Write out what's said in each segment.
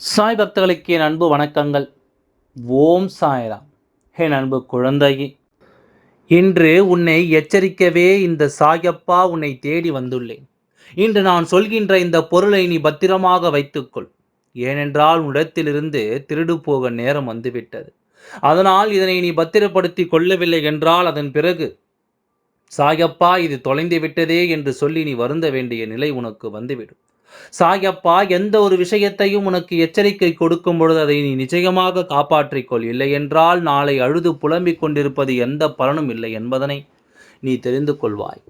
சாய் பக்தர்களுக்கு என் அன்பு வணக்கங்கள். ஓம் சாய்ராம். என் அன்பு குழந்தையே இன்று உன்னை எச்சரிக்கவே இந்த சாயப்பா உன்னை தேடி வந்துள்ளேன். இன்று நான் சொல்கின்ற இந்த பொருளை நீ பத்திரமாக வைத்துக்கொள். ஏனென்றால் உன்னிடத்திலிருந்து திருடு போக நேரம் வந்துவிட்டது. அதனால் இதனை நீ பத்திரப்படுத்தி கொள்ளவில்லை என்றால் அதன் பிறகு சாயப்பா இது தொலைந்து விட்டதே என்று சொல்லி நீ வருந்த வேண்டிய நிலை உனக்கு வந்துவிடும். சாயப்பா எந்த ஒரு விஷயத்தையும் உனக்கு எச்சரிக்கை கொடுக்கும் பொழுது அதை நீ நிச்சயமாக காப்பாற்றிக்கொள் இல்லை என்றால் நாளை அழுது புலம்பிக் கொண்டிருப்பது எந்த பலனும் இல்லை என்பதனை நீ தெரிந்து கொள்வாய்.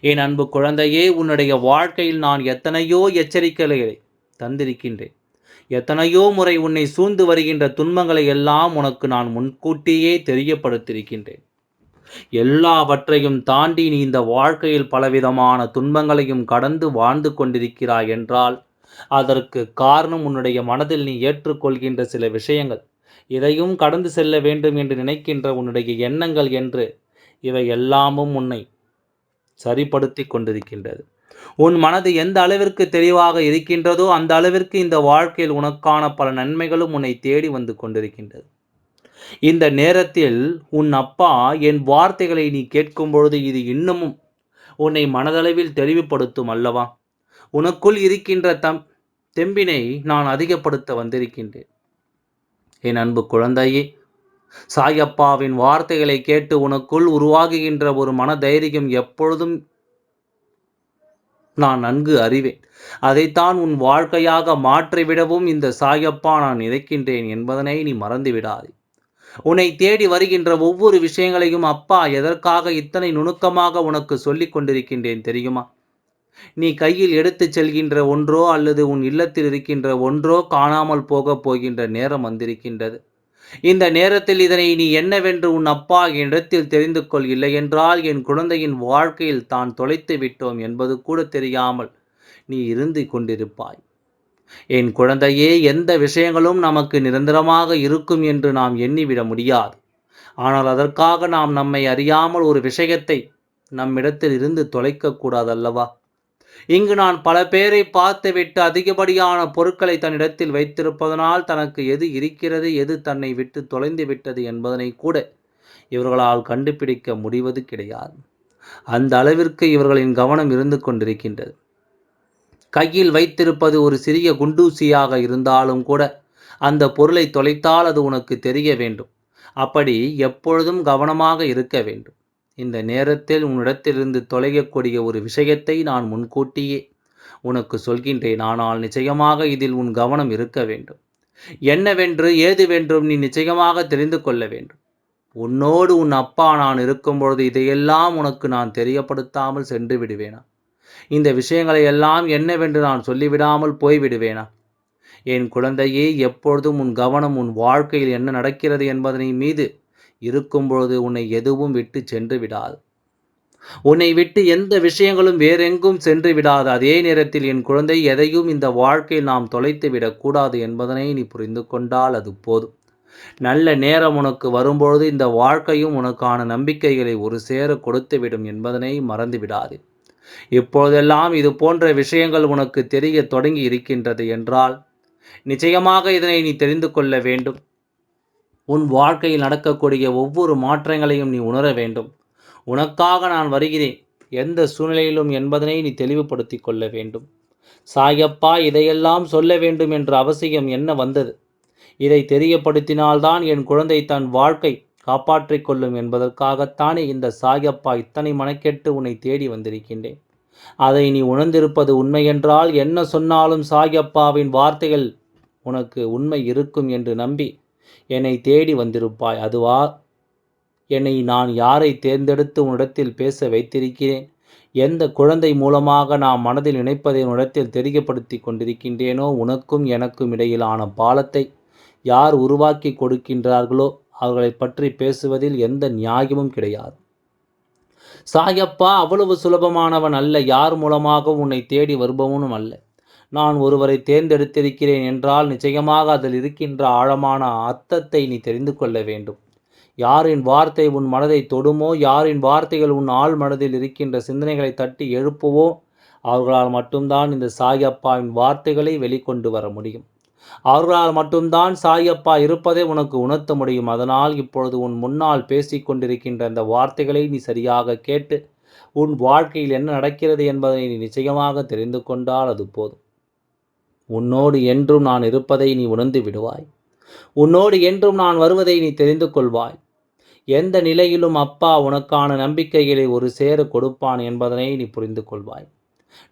என் அன்பு குழந்தையே உன்னுடைய வாழ்க்கையில் நான் எத்தனையோ எச்சரிக்கைகளை தந்திருக்கின்றேன். எத்தனையோ முறை உன்னை சூழ்ந்து வருகின்ற துன்பங்களை எல்லாம் உனக்கு நான் முன்கூட்டியே தெரியப்படுத்தியிருக்கின்றேன். எல்லாவற்றையும் தாண்டி நீ இந்த வாழ்க்கையில் பலவிதமான துன்பங்களையும் கடந்து வாழ்ந்து கொண்டிருக்கிறாய் என்றால் அதற்கு காரணம் உன்னுடைய மனதில் நீ ஏற்றுக்கொள்கின்ற சில விஷயங்கள். இதையும் கடந்து செல்ல வேண்டும் என்று நினைக்கின்ற உன்னுடைய எண்ணங்கள் என்று இவை எல்லாமும் உன்னை சரிப்படுத்தி கொண்டிருக்கின்றது. உன் மனது எந்த அளவிற்கு தெளிவாக இருக்கின்றதோ அந்த அளவிற்கு இந்த வாழ்க்கையில் உனக்கான பல நன்மைகளும் உன்னை தேடி வந்து கொண்டிருக்கின்றது. இந்த நேரத்தில் உன் அப்பா என் வார்த்தைகளை நீ கேட்கும் பொழுது இது இன்னமும் உன்னை மனதளவில் தெளிவுபடுத்தும் அல்லவா? உனக்குள் இருக்கின்ற தம் தெம்பினை நான் அதிகப்படுத்த வந்திருக்கின்றேன். என் அன்பு குழந்தையே சாயப்பாவின் வார்த்தைகளை கேட்டு உனக்குள் உருவாகுகின்ற ஒரு மன தைரியம் எப்பொழுதும் நான் நன்கு அறிவேன். அதைத்தான் உன் வாழ்க்கையாக மாற்றிவிடவும் இந்த சாயப்பா நான் நினைக்கின்றேன் என்பதனை நீ மறந்துவிடாதே. உன்னை தேடி வருகின்ற ஒவ்வொரு விஷயங்களையும் அப்பா எதற்காக இத்தனை நுணுக்கமாக உனக்கு சொல்லிக் கொண்டிருக்கின்றேன் தெரியுமா? நீ கையில் எடுத்துச் செல்கின்ற ஒன்றோ அல்லது உன் இல்லத்தில் இருக்கின்ற ஒன்றோ காணாமல் போகப் போகின்ற நேரம் வந்திருக்கின்றது. இந்த நேரத்தில் இதனை நீ என்னவென்று உன் அப்பா என்னிடத்தில் தெரிந்து கொள். இல்லை என்றால் என் குழந்தையின் வாழ்க்கையில் தான் தொலைத்து விட்டோம் என்பது கூட தெரியாமல் நீ இருந்து கொண்டிருப்பாய். என் குழந்தையே எந்த விஷயங்களும் நமக்கு நிரந்தரமாக இருக்கும் என்று நாம் எண்ணிவிட முடியாது. ஆனால் அதற்காக நாம் நம்மை அறியாமல் ஒரு விஷயத்தை நம்மிடத்தில் இருந்து தொலைக்கக்கூடாது அல்லவா இங்கு நான் பல பேரை பார்த்துவிட்டு அதிகப்படியான பொருட்களை தன்னிடத்தில் வைத்திருப்பதனால் தனக்கு எது இருக்கிறது எது தன்னை விட்டு தொலைந்து விட்டது என்பதனை கூட இவர்களால் கண்டுபிடிக்க முடிவது கிடையாது. அந்த அளவிற்கு இவர்களின் கவனம் இருந்து கொண்டிருக்கின்றது. கையில் வைத்திருப்பது ஒரு சிறிய குண்டூசியாக இருந்தாலும் கூட அந்த பொருளை தொலைத்தால் அது உனக்கு தெரிய வேண்டும். அப்படி எப்பொழுதும் கவனமாக இருக்க வேண்டும். இந்த நேரத்தில் உன்னிடத்திலிருந்து தொலையக்கூடிய ஒரு விஷயத்தை நான் முன்கூட்டியே உனக்கு சொல்கின்றேன். ஆனால் நிச்சயமாக இதில் உன் கவனம் இருக்க வேண்டும். என்னவென்று ஏதுவென்றும் நீ நிச்சயமாக தெரிந்து கொள்ள வேண்டும். உன்னோடு உன் அப்பா நான் இருக்கும் பொழுது இதையெல்லாம் உனக்கு நான் தெரியப்படுத்தாமல் சென்று விடுவேனா? இந்த விஷயங்களை எல்லாம் என்னவென்று நான் சொல்லிவிடாமல் போய்விடுவேனா? என் குழந்தையே எப்பொழுதும் உன் கவனம் உன் வாழ்க்கையில் என்ன நடக்கிறது என்பதனை மீது இருக்கும்பொழுது உன்னை எதுவும் விட்டு சென்று விடாது. உன்னை விட்டு எந்த விஷயங்களும் வேறெங்கும் சென்று விடாது. அதே நேரத்தில் என் குழந்தை எதையும் இந்த வாழ்க்கையில் நாம் தொலைத்து விடக்கூடாது என்பதனை நீ புரிந்து கொண்டால் அது போதும். நல்ல நேரம் உனக்கு வரும்பொழுது இந்த வாழ்க்கையும் உனக்கான நம்பிக்கைகளை ஒரு சேர கொடுத்துவிடும் என்பதனை மறந்து விடாது. இப்பொழுதெல்லாம் இது போன்ற விஷயங்கள் உனக்கு தெரிய தொடங்கி இருக்கின்றது என்றால் நிச்சயமாக இதனை நீ தெரிந்து கொள்ள வேண்டும். உன் வாழ்க்கையில் நடக்கக்கூடிய ஒவ்வொரு மாற்றங்களையும் நீ உணர வேண்டும். உனக்காக நான் வருகிறேன். எந்த சூழ்நிலையிலும் என்பதனை நீ தெளிவுபடுத்தி கொள்ள வேண்டும். சாயப்பா இதையெல்லாம் சொல்ல வேண்டும் என்ற அவசியம் என்ன வந்தது? இதை தெரியப்படுத்தினால்தான் என் குழந்தை தன் வாழ்க்கை காப்பாற்றிக் கொள்ளும் என்பதற்காகத்தானே இந்த சாயப்பா இத்தனை மனக்கெட்டு உன்னை தேடி வந்திருக்கின்றேன். அதை நீ உணர்ந்திருப்பது உண்மையென்றால் என்ன சொன்னாலும் சாயப்பாவின் வார்த்தைகள் உனக்கு உண்மை இருக்கும் என்று நம்பி என்னை தேடி வந்திருப்பாய். அதுவா என்னை நான் யாரை தேர்ந்தெடுத்து உன்னிடத்தில் பேச வைத்திருக்கிறேன்? எந்த குழந்தை மூலமாக நான் மனதில் நினைப்பதை உன்னிடத்தில் தெரியப்படுத்தி கொண்டிருக்கின்றேனோ உனக்கும் எனக்கும் இடையிலான பாலத்தை யார் உருவாக்கி கொடுக்கின்றார்களோ அவர்களை பற்றி பேசுவதில் எந்த நியாயமும் கிடையாது. சாயப்பா அவ்வளவு சுலபமானவன் அல்ல யார் மூலமாக உன்னை தேடி வருபவனும் அல்ல. நான் ஒருவரை தேர்ந்தெடுத்திருக்கிறேன் என்றால் நிச்சயமாக அதில் இருக்கின்ற ஆழமான அர்த்தத்தை நீ தெரிந்து கொள்ள வேண்டும். யாரின் வார்த்தை உன் மனதை தொடுமோ யாரின் வார்த்தைகள் உன் ஆள் மனதில் இருக்கின்ற சிந்தனைகளை தட்டி எழுப்புவோ அவர்களால் மட்டும்தான் இந்த சாயப்பாவின் வார்த்தைகளை வெளிக்கொண்டு வர முடியும். அவர்களால் மட்டும்தான் சாயப்பா இருப்பதை உனக்கு உணர்த்த முடியும். அதனால் இப்பொழுது உன் முன்னால் பேசிக்கொண்டிருக்கின்ற அந்த வார்த்தைகளை நீ சரியாக கேட்டு உன் வாழ்க்கையில் என்ன நடக்கிறது என்பதை நீ நிச்சயமாக தெரிந்து கொண்டால் அது போதும். உன்னோடு என்றும் நான் இருப்பதை நீ உணர்ந்து விடுவாய். உன்னோடு என்றும் நான் வருவதை நீ தெரிந்து கொள்வாய். எந்த நிலையிலும் அப்பா உனக்கான நம்பிக்கைகளை ஒரு சேர கொடுப்பான் என்பதனை நீ புரிந்து கொள்வாய்.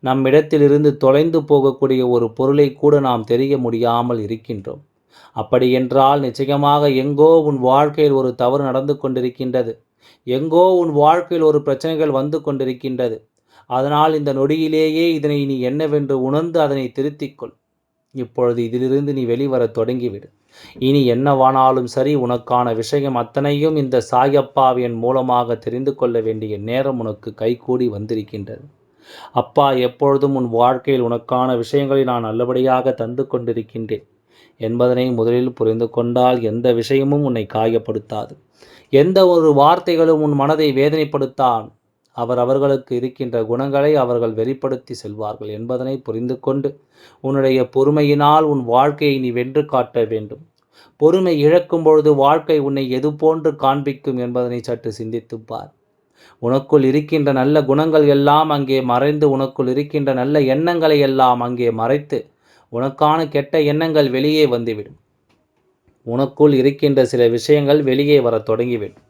நம்மிடத்திலிருந்து தொலைந்து போகக்கூடிய ஒரு பொருளை கூட நாம் தெரிய முடியாமல் இருக்கின்றோம். அப்படியென்றால் நிச்சயமாக எங்கோ உன் வாழ்க்கையில் ஒரு தவறு நடந்து கொண்டிருக்கின்றது. எங்கோ உன் வாழ்க்கையில் ஒரு பிரச்சனைகள் வந்து கொண்டிருக்கின்றது. அதனால் இந்த நொடியிலேயே இதனை நீ என்னவென்று உணர்ந்து அதனை திருத்திக்கொள். இப்பொழுது இதிலிருந்து நீ வெளிவர தொடங்கிவிடு. இனி என்னவானாலும் சரி உனக்கான விஷயம் அத்தனையும் இந்த சாயப்பாவின் மூலமாக தெரிந்து கொள்ள வேண்டிய நேரம் உனக்கு கைகூடி வந்திருக்கின்றது. அப்பா எப்பொழுதும் உன் வாழ்க்கையில் உனக்கான விஷயங்களை நான் நல்லபடியாக தந்து கொண்டிருக்கின்றேன் என்பதனை முதலில் புரிந்து கொண்டால் எந்த விஷயமும் உன்னை காயப்படுத்தாது. எந்த ஒரு வார்த்தைகளும் உன் மனதை வேதனைப்படுத்தான் அவர் அவர்களுக்கு இருக்கின்ற குணங்களை அவர்கள் வெளிப்படுத்தி செல்வார்கள் என்பதனை புரிந்து கொண்டு உன்னுடைய பொறுமையினால் உன் வாழ்க்கையை நீ வென்று காட்ட வேண்டும். பொறுமை இழக்கும் பொழுது வாழ்க்கை உன்னை எது போன்று காண்பிக்கும் என்பதனை சற்று சிந்தித்துப்பார் உனக்குள் இருக்கின்ற நல்ல குணங்கள் எல்லாம் அங்கே மறைந்து உனக்குள் இருக்கின்ற நல்ல எண்ணங்களை எல்லாம் அங்கே மறைத்து உனக்கான கெட்ட எண்ணங்கள் வெளியே வந்துவிடும். உனக்குள் இருக்கின்ற சில விஷயங்கள் வெளியே வர தொடங்கிவிடும்.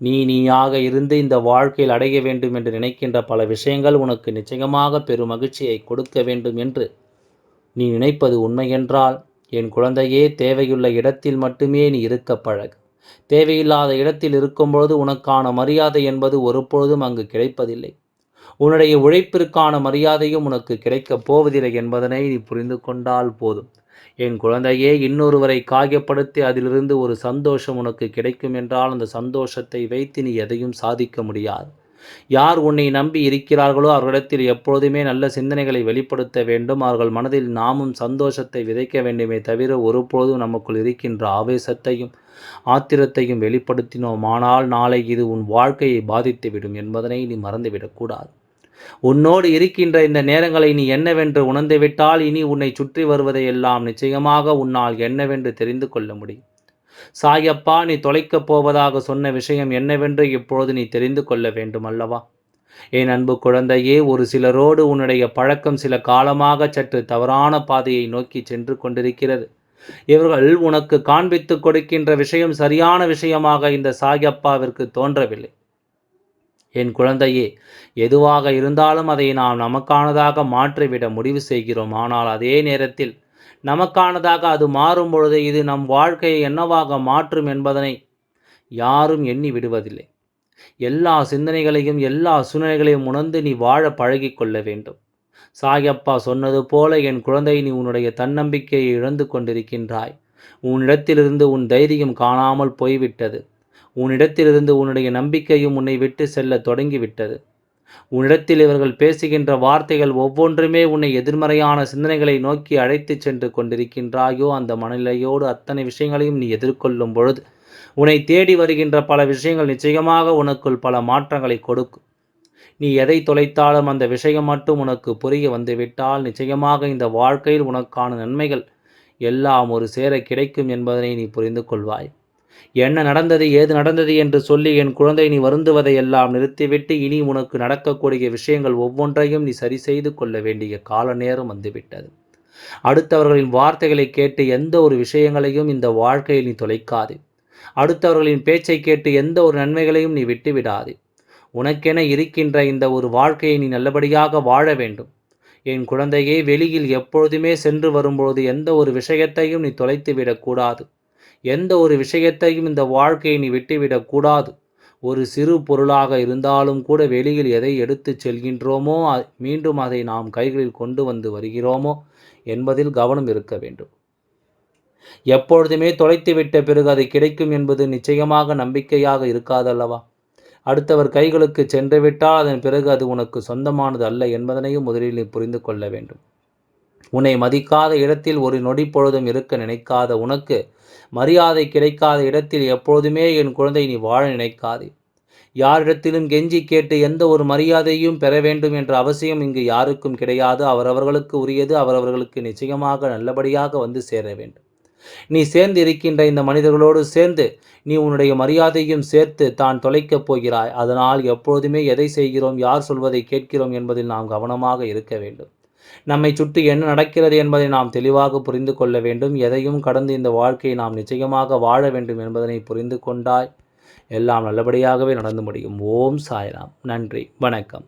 நீ நீயாக இருந்து இந்த வாழ்க்கையில் அடைய வேண்டும் என்று நினைக்கின்ற பல விஷயங்கள் உனக்கு நிச்சயமாக பெரும் மகிழ்ச்சியை கொடுக்க வேண்டும் என்று நீ நினைப்பது உண்மையென்றால் என் குழந்தையே தேவையுள்ள இடத்தில் மட்டுமே நீ இருக்க பழகு. தேவையில்லாத இடத்தில் இருக்கும்பொழுது உனக்கான மரியாதை என்பது ஒருபொழுதும் அங்கு கிடைப்பதில்லை. உன்னுடைய உழைப்பிற்கான மரியாதையும் உனக்கு கிடைக்கப் போவதில்லை என்பதனை நீ புரிந்து கொண்டால் போதும். என் குழந்தையே இன்னொருவரை காயப்படுத்தி அதிலிருந்து ஒரு சந்தோஷம் உனக்கு கிடைக்கும் என்றால் அந்த சந்தோஷத்தை வைத்து நீ எதையும் சாதிக்க முடியாது. யார் உன்னை நம்பி இருக்கிறார்களோ அவர்களிடத்தில் எப்பொழுதுமே நல்ல சிந்தனைகளை வெளிப்படுத்த வேண்டும். அவர்கள் மனதில் நாமும் சந்தோஷத்தை விதைக்க வேண்டுமே தவிர ஒருபொழுதும் நமக்குள் இருக்கின்ற ஆவேசத்தையும் ஆத்திரத்தையும் வெளிப்படுத்தினோமானால் நாளை இது உன் வாழ்க்கையை பாதித்துவிடும் என்பதனை நீ மறந்துவிடக்கூடாது உன்னோடு இருக்கின்ற இந்த நேரங்களை நீ என்னவென்று உணர்ந்துவிட்டால் இனி உன்னை சுற்றி வருவதையெல்லாம் நிச்சயமாக உன்னால் என்னவென்று தெரிந்து கொள்ள முடியும். சாயப்பா நீ தொலைக்கப் போவதாக சொன்ன விஷயம் என்னவென்று இப்பொழுது நீ தெரிந்து கொள்ள வேண்டும் அல்லவா? என் அன்பு குழந்தையே ஒரு சிலரோடு உன்னுடைய பழக்கம் சில காலமாக சற்று தவறான பாதையை நோக்கி சென்று கொண்டிருக்கிறது. இவர்கள் உனக்கு காண்பித்து கொடுக்கின்ற விஷயம் சரியான விஷயமாக இந்த சாயப்பாவிற்கு தோன்றவில்லை. என் குழந்தையே எதுவாக இருந்தாலும் அதை நாம் நமக்கானதாக மாற்றிவிட முடிவு செய்கிறோம். ஆனால் அதே நேரத்தில் நமக்கானதாக அது மாறும் பொழுது இது நம் வாழ்க்கையை என்னவாக மாற்றும் என்பதனை யாரும் எண்ணி விடுவதில்லை. எல்லா சிந்தனைகளையும் எல்லா சூழ்நிலைகளையும் உணர்ந்து நீ வாழ பழகி கொள்ள வேண்டும். சாயப்பா சொன்னது போல என் குழந்தை நீ உன்னுடைய தன்னம்பிக்கையை இழந்து கொண்டிருக்கின்றாய். உன்னிடத்திலிருந்து உன் தைரியம் காணாமல் போய்விட்டது. உன்னிடத்திலிருந்து உன்னுடைய நம்பிக்கையும் உன்னை விட்டு செல்ல தொடங்கிவிட்டது. உன்னிடத்தில் இவர்கள் பேசுகின்ற வார்த்தைகள் ஒவ்வொன்றுமே உன்னை எதிர்மறையான சிந்தனைகளை நோக்கி அழைத்துச் சென்று கொண்டிருக்கின்றாயோ அந்த மனநிலையோடு அத்தனை விஷயங்களையும் நீ எதிர்கொள்ளும் பொழுது உன்னை தேடி வருகின்ற பல விஷயங்கள் நிச்சயமாக உனக்குள் பல மாற்றங்களை கொடுக்கும். நீ எதை தொலைத்தாலும் அந்த விஷயம் மட்டும் உனக்கு புரிய வந்துவிட்டால் நிச்சயமாக இந்த வாழ்க்கையில் உனக்கான நன்மைகள் எல்லாம் ஒரு சேர கிடைக்கும் என்பதனை நீ புரிந்து கொள்வாய். என்ன நடந்தது ஏது நடந்தது என்று சொல்லி என் குழந்தை நீ வருந்துவதை எல்லாம் நிறுத்திவிட்டு இனி உனக்கு நடக்கக்கூடிய விஷயங்கள் ஒவ்வொன்றையும் நீ சரி செய்து கொள்ள வேண்டிய கால நேரம் வந்துவிட்டது. அடுத்தவர்களின் வார்த்தைகளை கேட்டு எந்த ஒரு விஷயங்களையும் இந்த வாழ்க்கையில் நீ தொலைக்காது. அடுத்தவர்களின் பேச்சை கேட்டு எந்த ஒரு நன்மைகளையும் நீ விட்டுவிடாது. உனக்கென இருக்கின்ற இந்த ஒரு வாழ்க்கையை நீ நல்லபடியாக வாழ வேண்டும். என் குழந்தையே வெளியில் எப்பொழுதுமே சென்று வரும்பொழுது எந்த ஒரு விஷயத்தையும் நீ தொலைத்து விடக்கூடாது எந்த ஒரு விஷயத்தையும் இந்த வாழ்க்கையை நீ விட்டுவிடக்கூடாது ஒரு சிறு பொருளாக இருந்தாலும் கூட வெளியில் எதை எடுத்து செல்கின்றோமோ மீண்டும் அதை நாம் கைகளில் கொண்டு வந்து வருகிறோமோ என்பதில் கவனம் இருக்க வேண்டும். எப்பொழுதுமே தொலைத்துவிட்ட பிறகு அது கிடைக்கும் என்பது நிச்சயமாக நம்பிக்கையாக இருக்காதல்லவா? அடுத்தவர் கைகளுக்கு சென்றுவிட்டால் அதன் பிறகு அது உனக்கு சொந்தமானது அல்ல என்பதனையும் முதலில் நீ புரிந்து கொள்ள வேண்டும். உன்னை மதிக்காத இடத்தில் ஒரு நொடி பொழுதும் இருக்க நினைக்காத உனக்கு மரியாதை கிடைக்காத இடத்தில் எப்பொழுதுமே என் குழந்தை நீ வாழ நினைக்காதே. யாரிடத்திலும் கெஞ்சி கேட்டு எந்த ஒரு மரியாதையும் பெற வேண்டும் என்ற அவசியம் இங்கு யாருக்கும் கிடையாது. அவரவர்களுக்கு உரியது அவரவர்களுக்கு நிச்சயமாக நல்லபடியாக வந்து சேர வேண்டும். நீ சேர்ந்து இருக்கின்ற இந்த மனிதர்களோடு சேர்ந்து நீ உன்னுடைய மரியாதையும் சேர்த்து தான் தொலைக்கப் போகிறாய். அதனால் எப்பொழுதுமே எதை செய்கிறோம் யார் சொல்வதை கேட்கிறோம் என்பதில் நாம் கவனமாக இருக்க வேண்டும். நம்மை சுற்றி என்ன நடக்கிறது என்பதை நாம் தெளிவாக புரிந்து கொள்ள வேண்டும். எதையும் கடந்து இந்த வாழ்க்கையை நாம் நிச்சயமாக வாழ வேண்டும் என்பதனை புரிந்து கொண்டாய். எல்லாம் நல்லபடியாகவே நடந்து முடியும். ஓம் சாய்ராம். நன்றி. வணக்கம்.